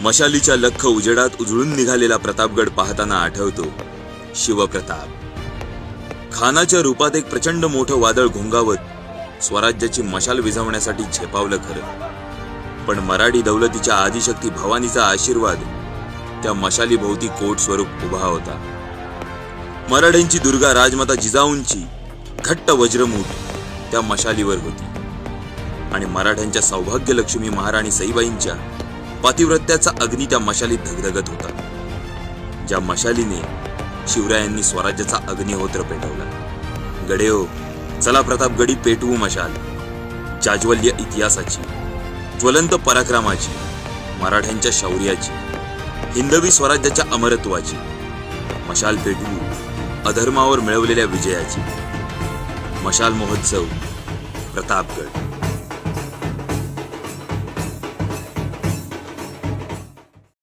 मशालीच्या लख उजेडात उजळून निघालेला प्रतापगड पाहताना आठवतो शिवप्रताप. खानाच्या रूपात एक प्रचंड मोठं वादळ घोंगावत स्वराज्याची मशाल विझवण्यासाठी झेपावलं खरं. पण मराठी दौलतीच्या आदिशक्ती भवानीचा आशीर्वाद त्या मशालीभोवती कोट स्वरूप उभा होता. मराठ्यांची दुर्गा राजमाता जिजाऊंची घट्ट वज्रमूठ त्या मशालीवर होती. आणि मराठ्यांच्या सौभाग्य लक्ष्मी महाराणी सईबाईंच्या पातिव्रत्याचा अग्नी त्या मशालीत धगधगत होता. ज्या मशालीने शिवरायांनी स्वराज्याचा अग्निहोत्र पेटवला. गडेओ चला प्रताप गडी पेटवू मशाल. जाज्वल्य इतिहासाची ज्वलंत पराक्रमाची मराठ्यांच्या शौर्याची हिंदवी स्वराज्याच्या अमरत्वाची मशाल पेटवू अधर्मावर मिळवलेल्या विजयाची. मशाल महोत्सव प्रतापगड.